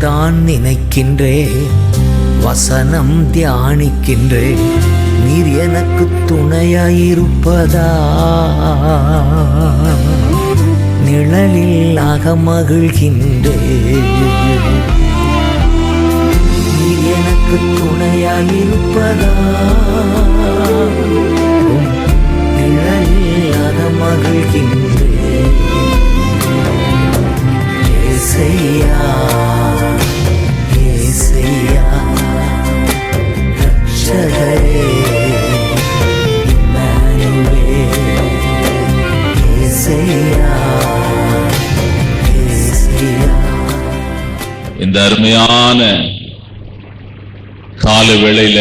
தான் நினைக்கின்றேன் வசனம் தியானிக்கின்றேன் நீர் எனக்கு துணையாயிருப்பதா? நிழலில் அகமகிழ்கின்றேன் நீர் எனக்கு துணையாயிருப்பதா? நிழலில் அகமகிழ்கின்றேன் ஏசையா ஏசையா ரட்சகரே ஏசையா ஏசையா. இந்த அருமையான கால வேளையில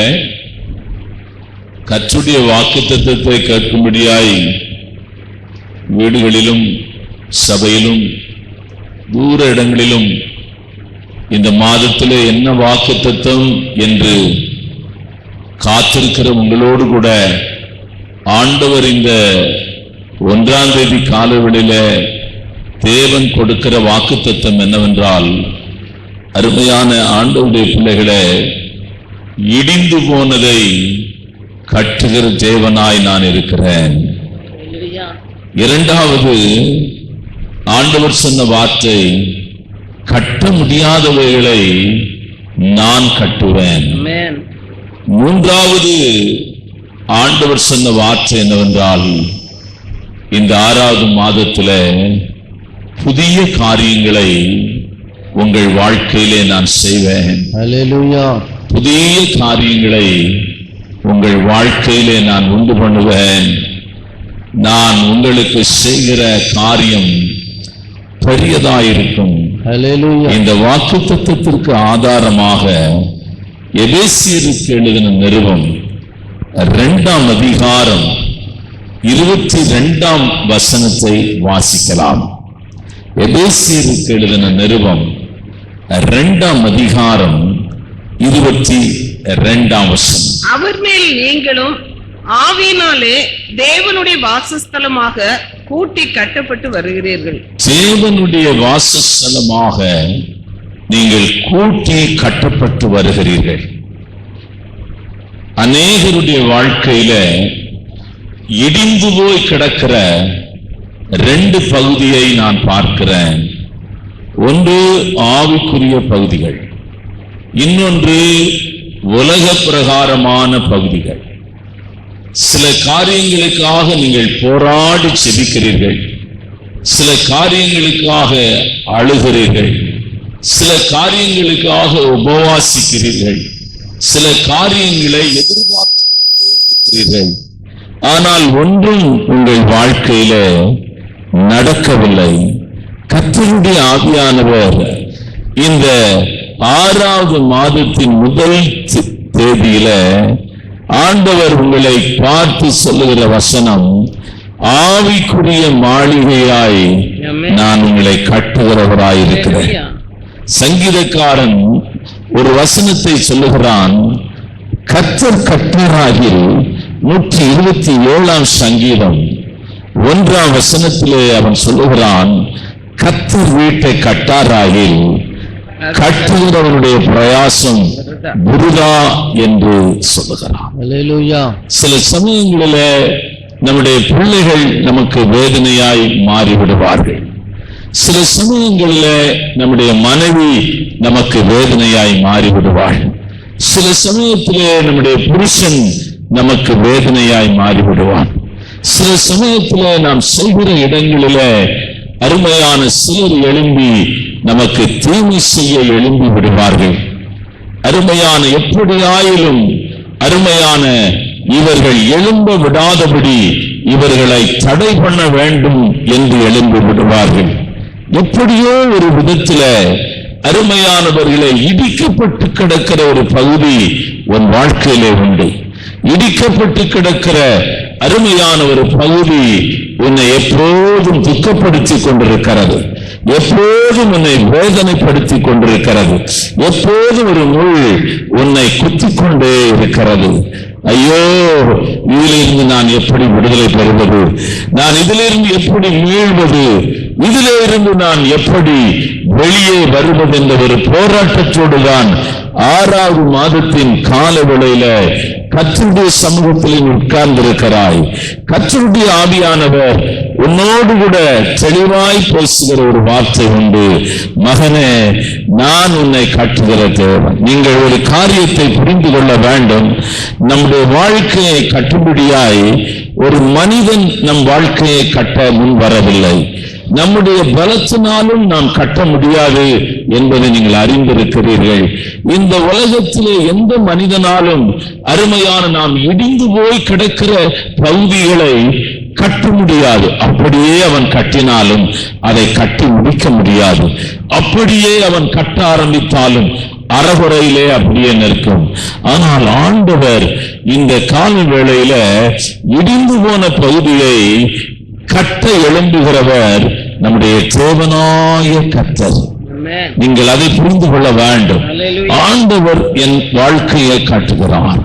கற்றுடைய வாக்கு தத்துவத்தை கேட்கும்படியாய் வீடுகளிலும் சபையிலும் தூர இடங்களிலும் இந்த மாதத்தில் என்ன வாக்கு தத்துவம் என்று காத்திருக்கிற உங்களோடு கூட ஆண்டவர் இந்த ஒன்றாம் தேதி காலவெளியில தேவன் கொடுக்கிற வாக்கு தத்துவம் என்னவென்றால் அருமையான ஆண்டவருடைய பிள்ளைகளை இடிந்து போனதை கட்டுகிற தேவனாய் நான் இருக்கிறேன். இரண்டாவது ஆண்டவர் சொன்ன வார்த்தை கட்ட முடியாதவைகளை நான் கட்டுவேன் Amen. மூன்றாவது ஆண்டவர் சொன்ன வார்த்தை என்னவென்றால் இந்த ஆறாவது மாதத்துல புதிய காரியங்களை உங்கள் வாழ்க்கையிலே நான் செய்வேன் Hallelujah. புதிய காரியங்களை உங்கள் வாழ்க்கையிலே நான் உண்டு பண்ணுவேன் நான் உங்களுக்கு செய்கிற காரியம் பெரியதாயிருக்கும். இந்த வாக்கு தத்துவத்திற்கு ஆதாரமாக எபேசியருக்கு எழுதின நிருபம் இரண்டாம் அதிகாரம் இருபத்தி இரண்டாம் வசனத்தை வாசிக்கலாம். எபேசியருக்கு எழுதின நிருபம் இரண்டாம் அதிகாரம் இருபத்தி இரண்டாம் வசனம். அவர் மேல் நீங்களும் ஆவியினாலே தேவனுடைய வாசஸ்தலமாக கூட்டி கட்டப்பட்டு வருகிறீர்கள். தேவனுடைய வாசஸ்தலமாக நீங்கள் கூட்டி கட்டப்பட்டு வருகிறீர்கள். அநேகருடைய வாழ்க்கையில இடிந்து போய் கிடக்கிற ரெண்டு பகுதியை நான் பார்க்கிறேன். ஒன்று ஆவிக்குரிய பகுதிகள் இன்னொன்று உலக பிரகாரமான பகுதிகள். சில காரியங்களுக்காக நீங்கள் போராடி செபிக்கிறீர்கள். சில காரியங்களுக்காக அழுகிறீர்கள். சில காரியங்களுக்காக உபவாசிக்கிறீர்கள். சில காரியங்களை எதிர்பார்த்து இருக்கிறீர்கள் ஆனால் ஒன்றும் உங்கள் வாழ்க்கையில நடக்கவில்லை. கத்தருடைய ஆவியானவர் இந்த ஆறாவது மாதத்தின் முதல் தேதியில ஆண்டவர் உங்களை பார்த்து சொல்லுகிற வசனம் ஆவிக்குரிய மாளிகையாய் நான் உங்களை கட்டுகிறவராய் இருக்கிறேன் சங்கீதக்காரன் ஒரு வசனத்தை சொல்லுகிறான் கத்தர் கட்டராகில் நூற்றி இருபத்தி ஏழாம் சங்கீதம் ஒன்றாம் வசனத்திலே அவன் சொல்லுகிறான் கத்தர் வீட்டை கட்டாராகில் கட்டுகிறவனுடைய பிரயாசம் புருதா என்று சொல்லுகிறான். சில சமயங்களில நம்முடைய பிள்ளைகள் நமக்கு வேதனையாய் மாறிவிடுவார்கள். சில சமயங்களில நம்முடைய மனைவி நமக்கு வேதனையாய் மாறிவிடுவாள். சில சமயத்திலே நம்முடைய புருஷன் நமக்கு வேதனையாய் மாறிவிடுவான். சில சமயத்திலே நாம் செல்கிற இடங்களில அருமையான சீர் எழும்பி நமக்கு தீமை செய்ய எழும்பி விடுவார்கள். அருமையான எப்படியாயிலும் அருமையான இவர்கள் எழும்ப விடாதபடி இவர்களை தடை பண்ண வேண்டும் என்று எழும்பி விடுவார்கள். எப்படியோ ஒரு விதத்துல அருமையானவர்களை இடிக்கப்பட்டு கிடக்கிற ஒரு பகுதி உன் வாழ்க்கையிலே உண்டு. இடிக்கப்பட்டு கிடக்கிற அருமையான ஒரு பகுதி உன்னை எப்போதும் துக்கப்படுத்திக் கொண்டிருக்கிறது எப்போதும் உன்னை வேதனைப்படுத்திக் கொண்டிருக்கிறது எப்போதும் ஒரு முள் உன்னை குத்திக் கொண்டே இருக்கிறது. ஐயோ இதிலிருந்து நான் எப்படி விடுதலை பெறுவது? நான் இதிலிருந்து எப்படி மீள்வது? இதிலே இருந்து நான் எப்படி வெளியே வருவது என்ற ஒரு போராட்டத்தோடு தான் ஆறாவது மாதத்தின் கால வேளையில கற்றுடைய சமூகத்தில் உட்கார்ந்திருக்கிறாய். கற்றுடைய ஆவியானவர் உன்னோடு கூட தெளிவாய் பேசுகிற ஒரு வார்த்தை உண்டு. மகனே நான் உன்னை காட்டுகிற தேவன். நீங்கள் ஒரு காரியத்தை புரிந்து கொள்ள வேண்டும். நம்முடைய வாழ்க்கையை கட்டும்படியாய் ஒரு மனிதன் நம் வாழ்க்கையை கட்ட முன் வரவில்லை. நம்முடைய பலத்தினாலும் நாம் கட்ட முடியாது என்பதை நீங்கள் அறிந்திருக்கிறீர்கள். இந்த உலகத்திலே எந்த மனிதனாலும் அருமையான நாம் இடிந்து போய் கிடக்கிற பகுதிகளை கட்ட முடியாது. அப்படியே அவன் கட்டினாலும் அதை கட்டி முடிக்க முடியாது. அப்படியே அவன் கட்ட ஆரம்பித்தாலும் அறகுறையிலே அப்படியே நிற்கும். ஆனால் ஆண்டவர் இந்த கால வேளையில இடிந்து போன பகுதியை கட்ட எழும்புகிறவர் நம்முடைய தேவனாய கர்த்தர். ஆமென் நீங்கள் அதை புரிந்து கொள்ள வேண்டும். ஆண்டவர் என் வாழ்க்கையை காட்டுகிறார்.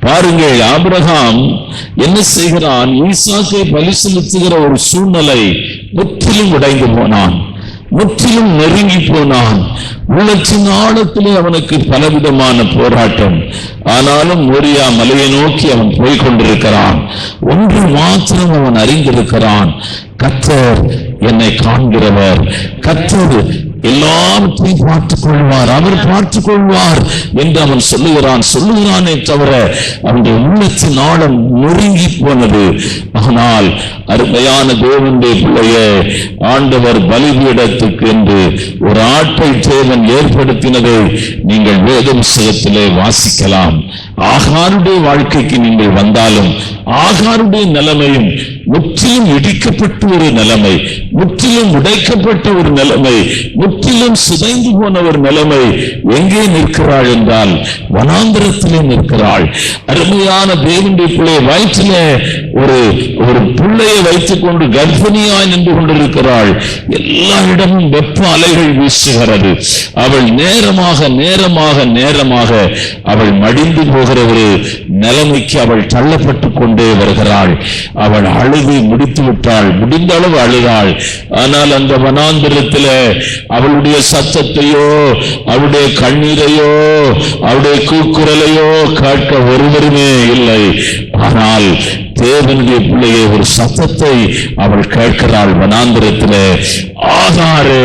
பாருங்கள் ஆபிரகாம் என்ன செய்கிறான்? ஈசாக்கை பலி செலுத்துகிற ஒரு சூழ்நிலை முற்றிலும் உடைந்து போனான். முற்றிலும் நெருங்கி போனான். உள்ளத்தின் ஆழத்திலே அவனுக்கு பலவிதமான போராட்டம். ஆனாலும் மோரியா மலையை நோக்கி அவன் போய் கொண்டிருக்கிறான் ஒன்று மாத்திரம் அவன் அறிந்திருக்கிறான். கத்தர் என்னை காண்கிறவர். கத்தர் எல்லாவற்றையும் பார்த்துக் கொள்வார் அவர் பார்த்துக் கொள்வார் என்று அவன் சொல்லுகிறான். சொல்லுகிறானே தவிர அவனுடைய உள்ளத்தின் ஆழம் நொறுங்கி போனது. ஆனால் அருமையான தேவனுடைய பிள்ளைய ஆண்டவர் பலிபீடத்துக்கு என்று ஒரு ஆட்டை தேவன் ஏற்படுத்தினதை நீங்கள் வேத புஸ்தகத்திலே வாசிக்கலாம். ஆகாருடைய வாழ்க்கைக்கு நீங்கள் வந்தாலும் ஆகாருடைய நிலைமையும் முற்றிலும் இடிக்கப்பட்ட ஒரு நிலைமை முற்றிலும் உடைக்கப்பட்ட ஒரு நிலைமை முற்றிலும் சிதைந்து போன ஒரு நிலைமை. எங்கே நிற்கிறாள் என்றால் வனாந்திரத்திலே நிற்கிறாள். அருமையான தேவனுடைய பிள்ளை வயிற்றிலே ஒரு ஒரு பிள்ளையை வைத்துக் கொண்டு கர்ப்பிணியாய் நின்று கொண்டிருக்கிறாள். எல்லா இடமும் வெப்ப அலைகள் வீசுகிறது. அவள் நேரமாக நேரமாக நேரமாக அவள் மடிந்து போகிற ஒரு நிலைமைக்கு அவள் தள்ளப்பட்டு கொண்டே வருகிறாள். அவள் அழுது முடித்து விட்டாள். முடிந்த அளவு அழுதாள். ஆனால் அந்த வனாந்திரத்தில அவளுடைய சத்தத்தையோ அவளுடைய கண்ணீரையோ அவளுடைய கூக்குரலையோ கேட்க ஒருவருமே இல்லை. ஆனால் தேவனுடைய பிள்ளையை ஒரு சத்தத்தை அவள் கேட்கிறாள். வனாந்திரத்தில் ஆகாரே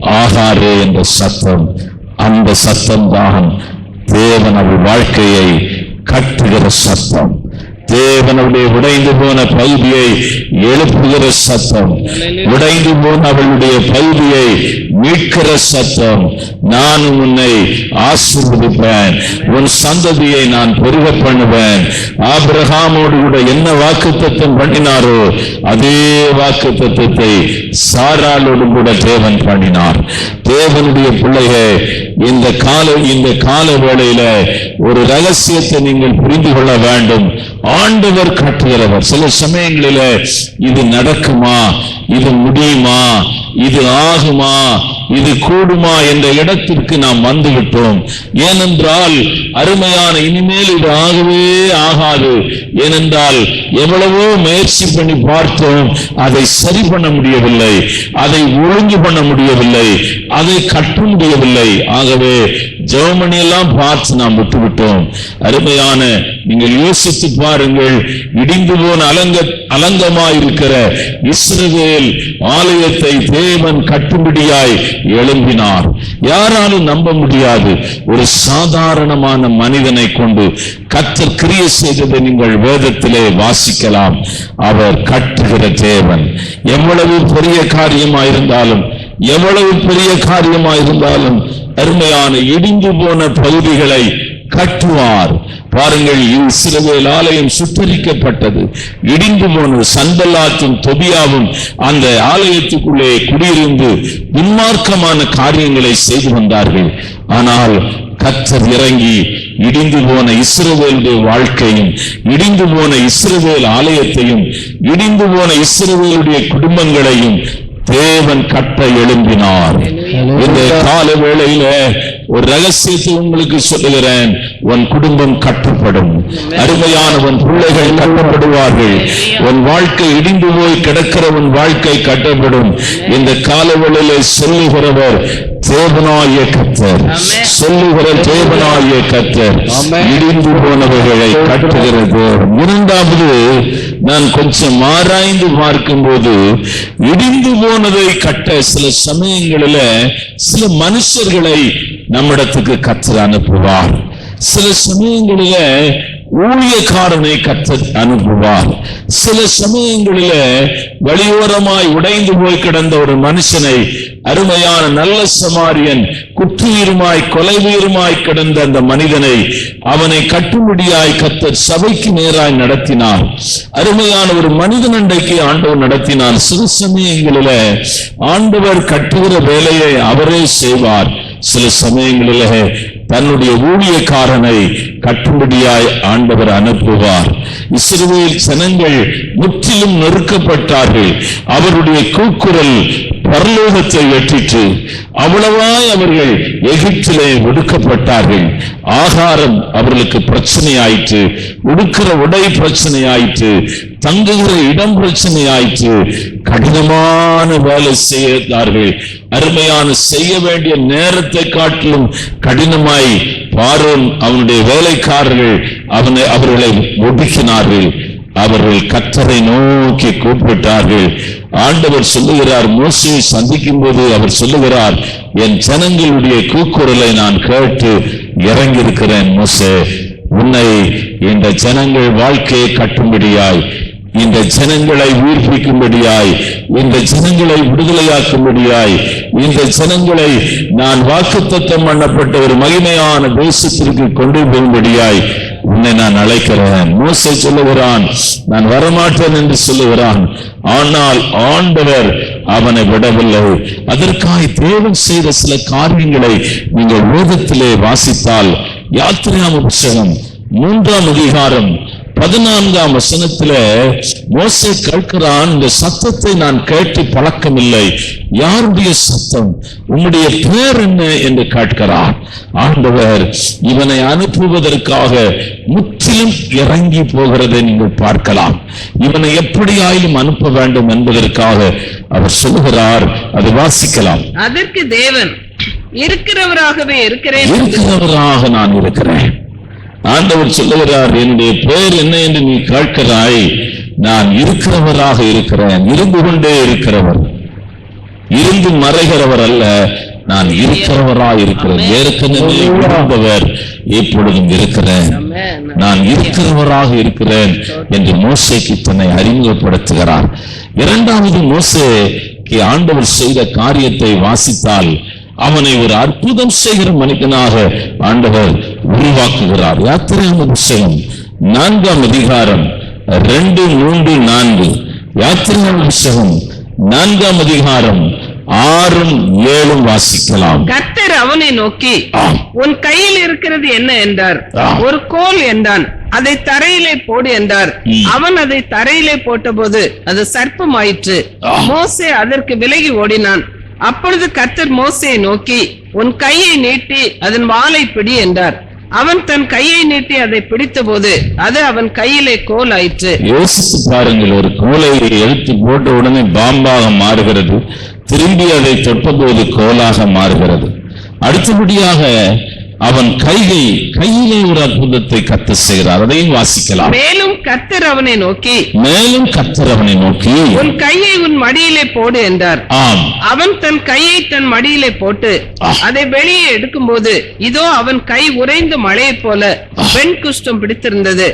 ஆகாரே என்ற சத்தம். அந்த சத்தம் தான் தேவன் அவள் வாழ்க்கையை கட்டுகிற சத்தம். தேவனுடைய உடைந்து போன பகுதியை எழுப்புகிற சத்தம். உடைந்து போன அவளுடைய பகுதியை மீட்கிற சத்தம். நான் உன்னை ஆசீர்வதிப்பேன். உன் சந்ததியை நான் பெருக பண்ணுவேன். ஆபிரகாமோடு கூட என்ன வாக்குத்தத்தம் பண்ணினாரோ அதே வாக்குத்தத்தத்தை சாராளோடு கூட தேவன் பண்ணினார். தேவனுடைய பிள்ளையே இந்த கால இந்த கால வேளையில ஒரு ரகசியத்தை நீங்கள் புரிந்து கொள்ள வேண்டும். ஆண்டவர் காட்டுகிறவர். சில சமயங்களில இது நடக்குமா? இது முடியுமா? இது ஆகுமா? இது கூடுமா என்ற இடத்திற்கு நாம் வந்துவிட்டோம். ஏனென்றால் அருமையான இனிமேல் இது ஆகவே ஆகாது. ஏனென்றால் எவ்வளவோ முயற்சி பண்ணி பார்த்தோம் அதை சரி பண்ண முடியவில்லை. அதை ஒழுங்கு பண்ண முடியவில்லை. அதை கட்ட முடியவில்லை. ஆகவே ஜெர்மனி எல்லாம் பார்த்து நாம் விட்டுவிட்டோம் அருமையான நீங்கள் யோசித்து பாருங்கள் இடிந்து போன அலங்க அலங்கமாயிருக்கிற இஸ்ரவேல் ஆலயத்தை தேவன் கட்டும்படியாய் எழும்பினார். யாராலும் நம்ப முடியாது ஒரு சாதாரணமான மனிதனை கொண்டு கத்தர் கிரிய செய்ததை நீங்கள் வேதத்திலே வாசிக்கலாம். அவர் கட்டுகிற தேவன். எவ்வளவு பெரிய காரியமாயிருந்தாலும் எவ்வளவு பெரிய காரியமாயிருந்தாலும் அருமையான இடிந்து போன பகுதிகளை கட்டுவார். பாருங்கள் இஸ்ரவேல் ஆலயம் சுத்தரிக்கப்பட்டது. இடிந்து போனது சந்தலாத்தும் தொபியாவும் அந்த ஆலயத்துக்குள்ளே குடியிருந்து துன்மார்க்கமான காரியங்களை செய்து வந்தார்கள். ஆனால் கத்தர் இறங்கி இடிந்து போன இஸ்ரவேலுடைய வாழ்க்கையும் இடிந்து போன இஸ்ரவேல் ஆலயத்தையும் இடிந்து போன இஸ்ரவேலுடைய குடும்பங்களையும் தேவன் கட்ட எழும்பினார். இந்த கால வேளையில ஒரு ரகசியத்தை உங்களுக்கு சொல்லுகிறேன். உன் குடும்பம் கட்டப்படும். அருமையான உன் பிள்ளைகள் கட்டப்படுவார்கள். உன் வாழ்க்கை இடிந்து போய் கிடக்கிற உன் வாழ்க்கை கட்டப்படும். இந்த காலவெளியிலே சொல்லுகிறவர் தேவனாய கத்தர். சொல்லுகிற தேவனாய கத்தர். இடிந்து போனவைகளை கட்டுகிறது இரண்டாவது நான் கொஞ்சம் ஆராய்ந்து பார்க்கும்போது இடிந்து போனதை கட்ட சில சமயங்களில சில மனுஷர்களை நம்மிடத்துக்கு கத்தர் அனுப்புவார் சில சமயங்களில ஊழியக்காரனை கத்த அனுப்புவார். சில சமயங்களில வழியோரமாய் உடைந்து போய் கிடந்த ஒரு மனுஷனை அருமையான நல்ல சமாரியன் குற்றுயிருமாய் கொலைவீருமாய் கிடந்த அந்த மனிதனை அவனை கட்டுமுடியாய் கத்த சபைக்கு நேராய் நடத்தினார் அருமையான ஒரு மனிதன் அண்டைக்கு ஆண்டவர் நடத்தினார் சில சமயங்களில ஆண்டவர் கட்டுகிற வேலையை அவரே செய்வார். சில சமயங்களிலே தன்னுடைய ஊழியக்காரனை கட்டுப்படியாய் ஆண்டவர் அனுப்புவார். இஸ்ரேல் ஜனங்கள் முற்றிலும் நெருக்கப்பட்டார்கள் அவருடைய கூக்குரல் பரலோகத்தை வெற்றிற்று. அவ்வளவாய் அவர்கள் எகிப்திலே ஒடுக்கப்பட்டார்கள். ஆகாரம் அவர்களுக்கு பிரச்சனை ஆயிற்று உடுக்கிற உடை பிரச்சனை ஆயிற்று தங்குகிற இடம் பிரச்சனை ஆயிற்று கடினமான வேலை செய்தார்கள் அருமையான செய்ய வேண்டிய நேரத்தை காட்டிலும் கடினமாய் பாரோன் அவனுடைய வேலைக்காரர்கள் அவனை அவர்களை ஒடுக்கினார்கள். அவர்கள் கத்தரை நோக்கி கூப்பிட்டார்கள். ஆண்டவர் சொல்லுகிறார் மோசையை சந்திக்கும் போது அவர் சொல்லுகிறார் என் ஜனங்களுடைய கூக்குரலை நான் கேட்டு இறங்கியிருக்கிறேன் மோசே. உன்னை இந்த ஜனங்கள் வாழ்க்கையை கட்டும்படியாய் இந்த ஜனங்களை உயிர்ப்பிக்கும்படியாய் இந்த ஜனங்களை விடுதலையாக்கும்படியாய் இந்த ஜனங்களை நான் வாக்குத்தத்தம் பண்ணப்பட்ட ஒரு மகிமையான தேசத்திற்கு கொண்டு போகும்படியாய் உன்னை நான் அழைக்கிறேன். மோசே சொல்லுகிறான் நான் வரமாட்டேன் என்று சொல்லுகிறான். ஆனால் ஆண்டவர் அவனை விடவில்லை. அதற்காய் தேவன் செய்த சில காரியங்களை நீங்கள் வேதத்திலே வாசித்தால் யாத்திரையாம புஸ்தகம் மூன்றாம் அதிகாரம் பதினான்காம் வசனத்துல மோசே கேட்கிறான் இந்த சத்தத்தை நான் கேட்டு பழக்கமில்லை. யாருடைய சத்தம்? உம்முடைய பேர் என்ன? என்று கேட்கிறார். ஆண்டவர் இவனை அனுப்புவதற்காக முற்றிலும் இறங்கி போகிறதை நீங்கள் பார்க்கலாம். இவனை எப்படியாயிலும் அனுப்ப வேண்டும் என்பதற்காக அவர் சொல்லுகிறார். அது வாசிக்கலாம். அதற்கு தேவன் இருக்கிறவராகவே இருக்கிறேன். இருக்கிறவராக நான் இருக்கிறேன். ஆண்டவர் சொல்லுகிறார் என்னுடைய பேர் என்ன என்று நீ கேட்கிறாய். நான் இருக்கிறவராக இருக்கிறேன். இருந்து கொண்டே இருக்கிறவர். இருந்து மறைகிறவர் அல்ல. நான் இருக்கிறவராய் இருக்கிறேன். ஏற்கனவே இருந்தவர் இப்பொழுதும் இருக்கிறேன். நான் இருக்கிறவராக இருக்கிறேன் என்று மோசேக்கு தன்னை அறிமுகப்படுத்துகிறார். இரண்டாவது மோசேக்கு ஆண்டவர் செய்த காரியத்தை வாசித்தால் அவனை ஒரு அற்புதம் செய்கிற மனிதனாக ஆண்டவர் உருவாக்குகிறார். யாத்திரையான புஸ்தகம் நான்காம் அதிகாரம் ரெண்டு மூன்று நான்கு. யாத்திரையான புஸ்தகம் நான்காம் அதிகாரம் ஆறும் ஏழும் வாசிக்கலாம். கர்த்தர் அவனை நோக்கி. உன் கையில் இருக்கிறது என்ன? என்றார். ஒரு கோல் என்றான். அதை தரையிலே போடு என்றார். அவன் அதை தரையிலே போட்டபோது அது சர்ப்பமாயிற்று. மோசே அதற்கு விலகி ஓடினான். அப்பொழுது கத்தர் மோசையை நோக்கி உன் கையை நீட்டி அதன் வாளை பிடி என்றார். அவன் தன் கையை நீட்டி அதை பிடித்தபோது அது அவன் கையிலே கோல் ஆயிற்று யோசித்து பாருங்கள் ஒரு கோலை எடுத்து போட்ட உடனே பாம்பாக மாறுகிறது. திரும்பி அதை தொட்டபோது கோலாக மாறுகிறது. அடுத்தபடியாக அவன் கையை கையிலே ஒரு அற்புதத்தை கத்த செய்கிறார். அதையும் வாசிக்கலாம். மேலும் கர்த்தர் அவனை நோக்கி மேலும் கத்தர் அவனை நோக்கி உன் கையை உன் மடியிலே போடு என்றார். ஆம். அவன் தன் கையை தன் மடியிலே போட்டு. அதை வெளியே எடுக்கும்போது இதோ அவன் கை உறைந்த மழையைப் போல பெண் குஷ்டம் பிடித்திருந்தது.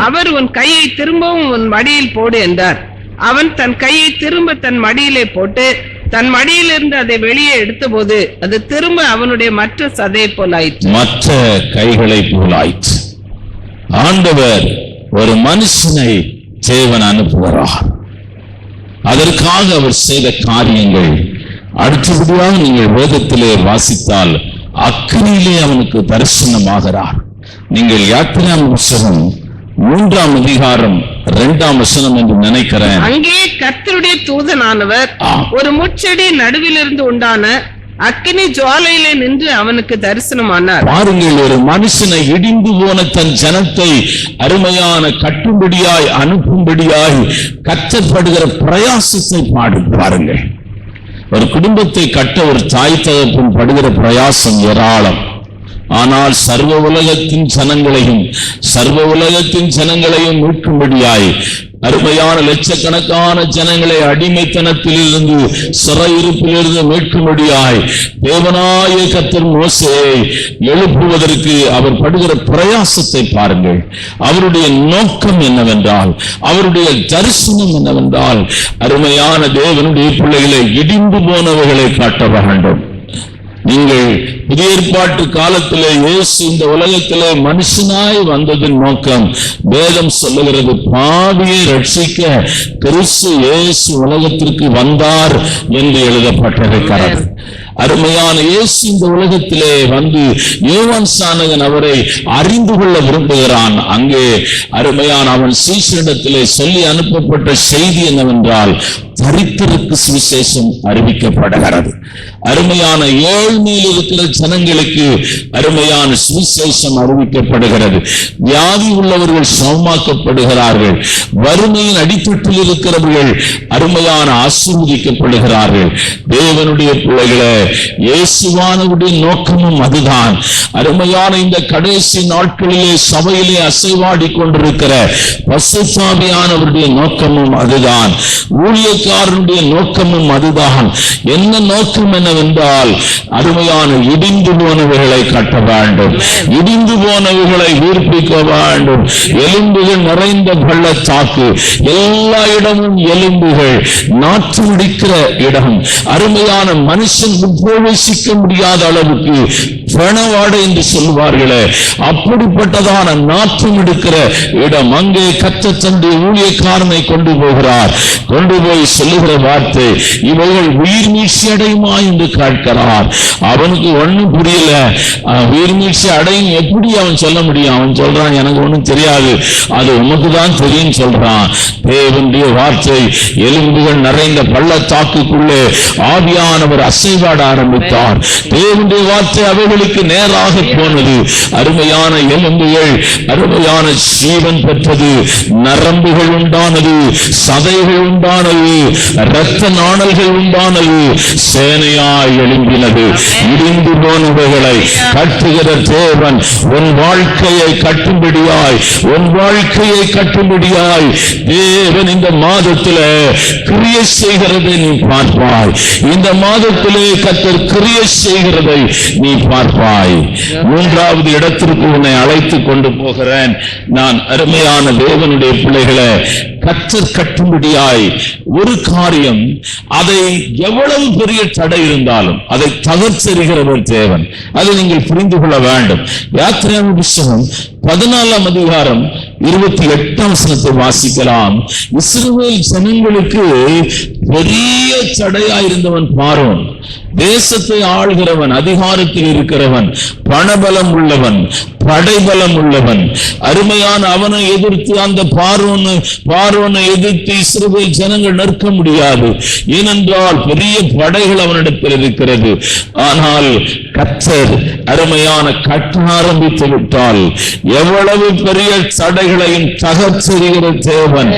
அவர் உன் கையை திரும்பவும் உன் மடியில் போடு என்றார். அவன் தன் கையை திரும்ப தன் மடியிலே போட்டு தன் மடியிலிருந்து அதை வெளியே எடுத்தபோது அது திரும்ப அவனுடைய மற்ற சதை போலாயிற்று மற்ற கைகளை போலாயிற்று ஆண்டவர் ஒரு மனுஷனை தேவன் அனுப்புகிறார் அதற்காக அவர் செய்த காரியங்கள். அடுத்தபடியாக நீங்கள் வேதத்திலே வாசித்தால் அக்கனியிலே அவனுக்கு தரிசனமாகிறார். நீங்கள் யாத்திரா புஸ்தகம் மூன்றாம் அதிகாரம் இரண்டாம் வசனம் என்று நினைக்கிறேன். அங்கே கர்த்தருடைய தூதனானவர். ஒரு முட்செடி நடுவிலிருந்து உண்டான அக்கினி ஜுவாலையிலே நின்று அவனுக்கு தரிசனமானார். பாருங்கள் ஒரு மனுஷனை இடிந்து போன தன் ஜனத்தை அருமையான கட்டும்படியாய் அனுப்பும்படியாய் கற்றப்படுகிற பிரயாசத்தை பாடு பாருங்கள். ஒரு குடும்பத்தை கட்ட ஒரு தாய் தகப்பன் படுகிற பிரயாசம் ஏராளம். ஆனால் சர்வ உலகத்தின் சனங்களையும் சர்வ உலகத்தின் சனங்களையும் மீட்கும்படியாய் அருமையான லட்சக்கணக்கான ஜனங்களை அடிமைத்தனத்தில் இருந்து சிறையிருப்பிலிருந்து மீட்கும்படியாய் தேவனாய கத்தர் மோசையை எழுப்புவதற்கு அவர் படுகிற பிரயாசத்தை பாருங்கள். அவருடைய நோக்கம் என்னவென்றால் அவருடைய தரிசனம் என்னவென்றால் அருமையான தேவனுடைய பிள்ளைகளை இடிந்து போனவர்களை காட்ட வேண்டும். நீங்கள் புதிய ஏற்பாட்டு காலத்திலே இயேசு இந்த உலகத்திலே மனுஷனாய் வந்ததின் நோக்கம். வேதம் சொல்லுகிறது பாவியை ரட்சிக்க கிறிஸ்து இயேசு உலகத்திற்கு வந்தார் என்று எழுதப்பட்டிருக்கிறது. அருமையான இயேசு இந்த உலகத்திலே வந்து யோவான் சானகன் அவரை அறிந்து கொள்ள விரும்புகிறான். அங்கே அருமையான அவன் சீசனிடத்திலே சொல்லி அனுப்பப்பட்ட செய்தி என்னவென்றால் தரித்திற்கு சுவிசேஷம் அறிவிக்கப்படுகிறது. அருமையான ஏழ்மையில் இருக்கிற ஜனங்களுக்கு அருமையான சுவிசேஷம் அறிவிக்கப்படுகிறது. வியாதி உள்ளவர்கள் சமமாக்கப்படுகிறார்கள். வறுமையின் அடித்தட்டில் இருக்கிறவர்கள் அருமையான ஆசிர்வதிக்கப்படுகிறார்கள். தேவனுடைய பிள்ளைகளை இயேசுவானவருடைய நோக்கமும் அதுதான். அருமையான இந்த கடைசி நாட்களிலே சபையிலே அசைவாடி கொண்டிருக்கிற பசுசாமியானவருடைய நோக்கமும் அதுதான். ஊழியக்காரனுடைய நோக்கமும் அதுதான். என்ன நோக்கம் என்னவென்றால் அருமையான இடிந்து போனவர்களை கட்ட வேண்டும். இடிந்து போனவர்களை உயிர்ப்பிக்க வேண்டும். எலும்புகள் நிறைந்த பள்ளத்தாக்கு எல்லா இடமும் எலும்புகள் நாற்று இடம். அருமையான மனுஷன் உபயோகிக்க முடியாத அளவுக்கு பிரணவாடை என்று சொல்வார்களே அப்படிப்பட்டதான நாற்றம் எடுக்கிற இடம் அங்கே கத்த தந்தை ஊழியக்காரனை கொண்டு போகிறார். கொண்டு போய் சொல்லுகிற வார்த்தை இவைகள் உயிர் மீட்சி அடையுமா என்று கேட்கிறார். அவனுக்கு ஒண்ணும் புரியல. உயிர் மீட்சி அடையும் எப்படி அவன் சொல்ல முடியும்? அவன் சொல்றான் எனக்கு ஒன்றும் தெரியாது. அது உமக்கு தான் தெரியும் சொல்றான். தேவனுடைய வார்த்தை எலும்புகள் நிறைந்த பள்ளத்தாக்குக்குள்ளே ஆவியானவர் அசைவாட ஆரம்பித்தார். தேவனுடைய வார்த்தை அவைகளுக்கு நேராக போனது. அருமையான எலும்புகள் அருமையான ஜீவன் பெற்றது. நரம்புகள் உண்டானது சதைகள் உண்டானது இரத்த நாணல்கள் உண்டானது சேனையாய் எழும்பினது. இடிந்து போனவைகளை கட்டுகிற தேவன் உன் வாழ்க்கையை கட்டும்படியாய் உன் வாழ்க்கையை கட்டும்படியாய் தேவன் இந்த மாதத்தில் கிரியை செய்கிறதை நீ பார்ப்பாய். இந்த மாதத்திலே கத்தர் கிரியை செய்கிறதை நீ பார்ப்பாய். மூன்றாவது இடத்திற்கு உன்னை அழைத்து கொண்டு போகிறேன். நான் அருமையான தேவனுடைய பிள்ளைகளை கத்தர் கட்டும்படியாய் ஒரு காரியம் அதை எவ்வளவு பெரிய தடை இருந்தாலும் அதை தகர்த்தெறிகிறவர் தேவன். அதை நீங்கள் புரிந்து கொள்ள வேண்டும். யாத்திராம புஸ்தகம் பதினாலாம் அதிகாரம் இருபத்தி எட்டாம் வசனத்தை வாசிக்கலாம். இஸ்ரவேல் ஜனங்களுக்கு பெரிய தடையாயிருந்தவன் பாரோன் தேசத்தை ஆள்கிறவன் அதிகாரத்தில் இருக்கிறவன் பணபலம் உள்ளவன் படைபலம் உள்ளவன். அருமையான அவனை எதிர்த்து அந்த பார்வோனை பார்வனை எதிர்த்து இஸ்ரவேல் ஜனங்கள் நிற்க முடியாது. ஏனென்றால் பெரிய படைகள் அவனிடத்தில் இருக்கிறது. ஆனால் கத்தர் அருமையான கட்ட ஆரம்பித்து விட்டால் எவ்வளவு பெரிய தடைகளையும் தகர்த்தெறிகிற தேவன்.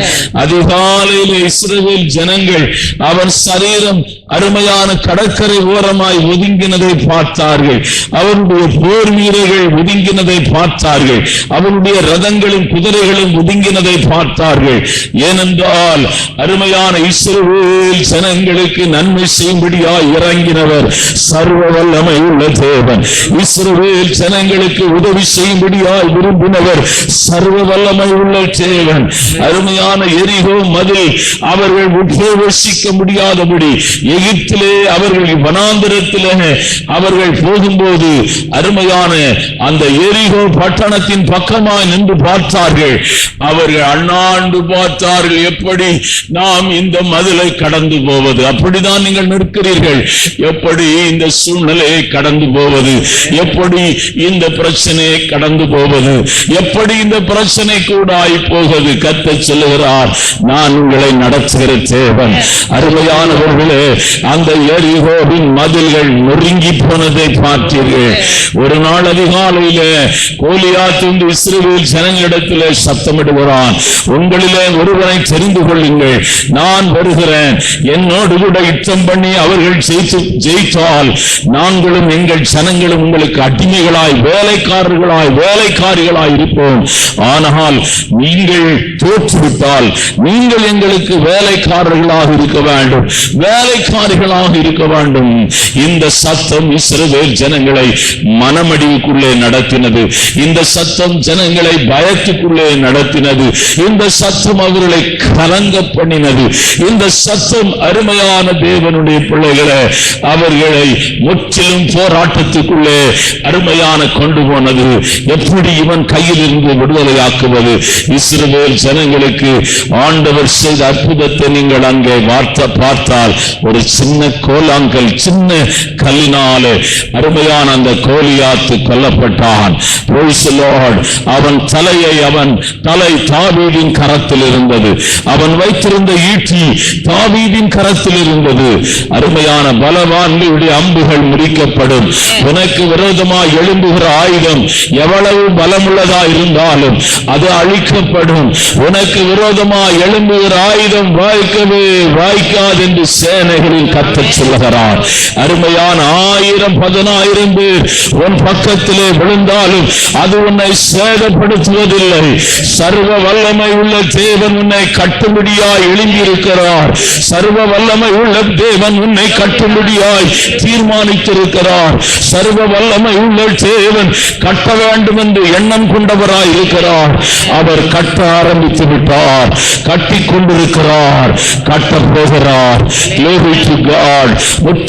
அதிகாலையில் இஸ்ரவேல் ஜனங்கள் அவன் சரீரம் அருமையான கடற்கரை ஓரமாய் ஒதுங்கினதை பார்த்தார்கள். அவருடைய போர் வீரர்கள் ஒதுங்கினதை பார்த்தார்கள். அவருடைய ரதங்களும் குதிரைகளும் ஒதுங்கினதை பார்த்தார்கள். ஏனென்றால் அருமையான இஸ்ரவேல் சனங்களுக்கு நன்மை செய்யும்படியாய் இறங்கினவர் சர்வ வல்லமை உள்ள தேவன். இஸ்ரவேல் சனங்களுக்கு உதவி செய்யும்படியாய் விரும்பினவர் சர்வ வல்லமை உள்ள தேவன். அருமையான எரிகோ மதில் அவர்கள் உபயோகிக்க முடியாதபடி எகிப்திலே அவர்கள் வனாந்திரத்திலே அவர்கள் போகும்போது அருமையான அந்த எரிகோ பட்டணத்தின் பக்கமாய் நின்று பார்த்தார்கள். அவர்கள் அண்ணாண்டு பார்த்தார்கள் எப்படி நாம் இந்த மதிலை கடந்து போவது? அப்படிதான் நீங்கள் நிற்கிறீர்கள். எப்படி இந்த சூழ்நிலையை கடந்து போவது? எப்படி இந்த பிரச்சனையை கடந்து போவது? எப்படி இந்த பிரச்சனை கூட போவது கத்த சொல்லுகிறார் நான் உங்களை நடத்துகிற தேவன். அருமையானவர்களே அந்த எரிகோவின் மதில்கள் நொறுங்கி போனதை பார்த்தீர்கள். ஒரு நாள் அதிகாலையில கோலியாத் வந்து இஸ்ரவேல் சத்தமிடுகிறான். உங்களிலே ஒருவரை தெரிந்து கொள்ளுங்கள். நான் வருகிறேன். என்னோடு கூட யுத்தம் பண்ணி அவர்கள் ஜெயித்து ஜெயித்தால் நாங்களும் எங்கள் ஜனங்களும் உங்களுக்கு அடிமைகளாய் வேலைக்காரர்களாய் வேலைக்காரிகளாய் இருப்போம். ஆனால் நீங்கள் தோற்றுவிட்டால் நீங்கள் எங்களுக்கு வேலைக்காரர்களாக இருக்க வேண்டும். வேலைக்காரிகளாக இருக்க வேண்டும். இந்த சத்தம் இஸ்ரவேல் ஜனங்களை மனமடிவுக்குள்ளே நடத்தினது. இந்த சத்தம் ஜனங்களை பயத்துக்குள்ளே நடத்தினது. இந்த சத்தம் அவர்களை கலங்க பண்ணினது. இந்த சத்தம் அருமையான தேவனுடைய பிள்ளைகளை அவர்களை முற்றிலும் போராட்டத்துக்குள்ளே அருமையான கொண்டு போனது. எப்படி இவன் கையில் இருந்து விடுதலையாக்குவது இஸ்ரவேல் ஜனங்களுக்கு ஆண்டவர் செய்த அற்புதத்தை நீங்கள் அங்கே வார்த்தை பார்த்தால் ஒரு சின்ன கோலாங்கல் சின்ன கல்லினாலே அருமையான அந்த கோலியாத்து கொல்லப்பட்டான். அவன் தலையை அவன் தலை தாவீதின் கரத்தில் இருந்தது. அவன் வைத்திருந்த ஈட்டி தாவீதின் கரத்தில் இருந்தது. அருமையான பலவான்களுடைய அம்புகள் முறிக்கப்படும். உனக்கு விரோதமாய் எழும்புகிற ஆயுதம் எவ்வளவு பலமுள்ளதா இருந்தாலும் அது அழிக்கப்படும். உனக்கு விரோதமா எழும்புகிற ஆயுதம் வாய்க்கவே வாய்க்காது என்று சேனைகளில் கத்த சொல்லுகிறார். அருமையான ஆயிரம் பதினாயிரம் பேர் உன் பக்கத்திலே விழுந்தாலும் அது உன்னை சேதப்படுத்துவதில்லை. சர்வ வல்லமை உள்ள தேவன் உன்னை கட்டும்படியாய் எழுந்திருக்கிறார் சர்வ வல்லமை உள்ள தேவன் உன்னை கட்டுமுடியாய் தீர்மானித்திருக்கிறார். சர்வ வல்லமை உள்ள தேவன் கட்ட வேண்டும் என்று எண்ணம் கொண்டவராய் இருக்கிறார். அவர் கட்ட ஆரம்பித்து விட்டார். கட்டி கொண்டிருக்கிறார். கட்ட போகிறார்.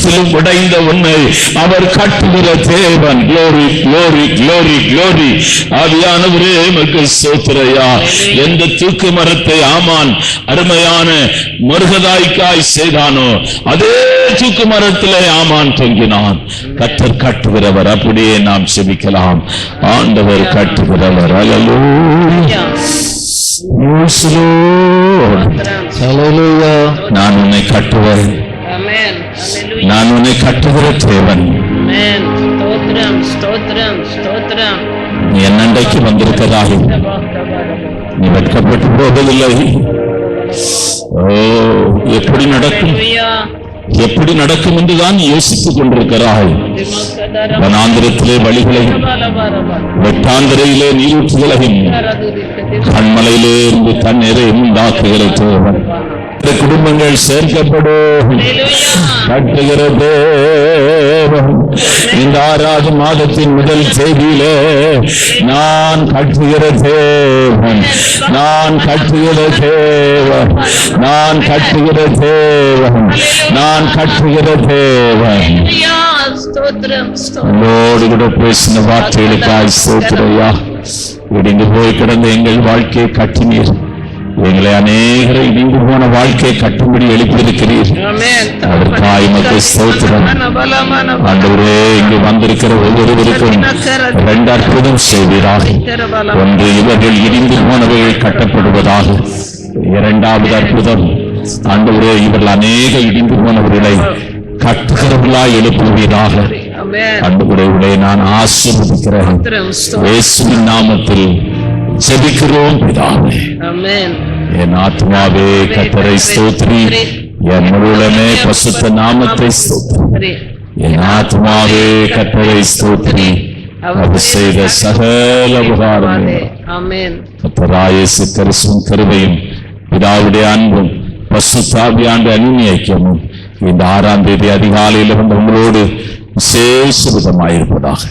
முற்றிலும் உடைந்த உன்னை அவர் கட்டுகிற தேவன். Glory glory glory glory. ஆவியானவரே எமக்கு சோத்திரையா. எந்த தூக்கு மரத்தை ஆமான் அருமையான மருகதாய்க்காய் செய்தானோ அதே தூக்கு மரத்திலே ஆமான் தொங்கினான். கத்தர் கட்டுகிறவர் அப்படியே நாம் செபிக்கலாம். ஆண்டவர் கட்டுகிறவர். ஹalleluya நான் உன்னை கட்டுவேன். நான் உன்னை கட்டுகிற தேவன். நீ என்னண்டைக்கு வந்திருக்கதாக நீ வெட்கப்பட்டு போவதில்லை. ஓ எப்படி நடக்கும். எப்படி நடக்கும் என்றுதான் யோசித்துக் கொண்டிருக்கிறாய். வனாந்திரத்திலே வழிகளையும். வெட்டாந்திரையிலே நீரூற்றுகளையும் கண்மலையிலே இருந்து தண்ணீரை உண்டாக்குகிற தேவன். இந்த குடும்பங்கள் சேர்க்கப்படும். கட்டுகிற இந்த ஆறாவது மாதத்தின் முதல் செய்தியிலே நான் கட்டுகிற தேவன். நான் கட்டுகிற தேவன். நான் கட்டுகிற தேவன். நான் கட்டுகிற தேவன். உங்களோடு கூட பேசின வார்த்தைகளுக்காய் சோத்திரையா இடிந்து போய் கிடந்த எங்கள் வாழ்க்கையை கட்டினீர். எங்களை அநேகரை இடிந்து போன வாழ்க்கையை கட்டும்படி எழுப்பியிருக்கிறீர். அதற்காக ஸ்தோத்திரம். மனபலமான ஆண்டவரே இங்கு வந்திருக்கிற ஒவ்வொருவருக்கும் இரண்டு அற்புதம் செய்வீராக. ஒன்று இவர்கள் இடிந்து போனவைகள் கட்டப்படுவதாக இரண்டாவது அற்புதம் ஆண்டவரே இவர்கள் அநேக இடிந்து போனவர்களை கட்டுகிறவர்களாய் எழுப்புவீராக. ஆண்டவரே நான் ஆசீர்வதிக்கிறேன் நாமத்தில் ஜெபிக்கிறோம் பிதாவே. என் ஆத்மாவே கத்தரை ஸ்தோத்ரி என் முழுமே பசுத்த நாமத்தை ஸ்தோத்ரி. என் ஆத்மாவே கத்தரை ஸ்தோத்ரி அவர் செய்த சகல உபகாரமே கரிசும் கருவையும் பிதாவுடைய அன்பும் பசுத்தாவியாண்டு அனுமி ஐக்கியமும் இந்த ஆறாம் தேதி அதிகாலையில் வந்து உங்களோடு விசேஷ விதமாயிருப்பதாக.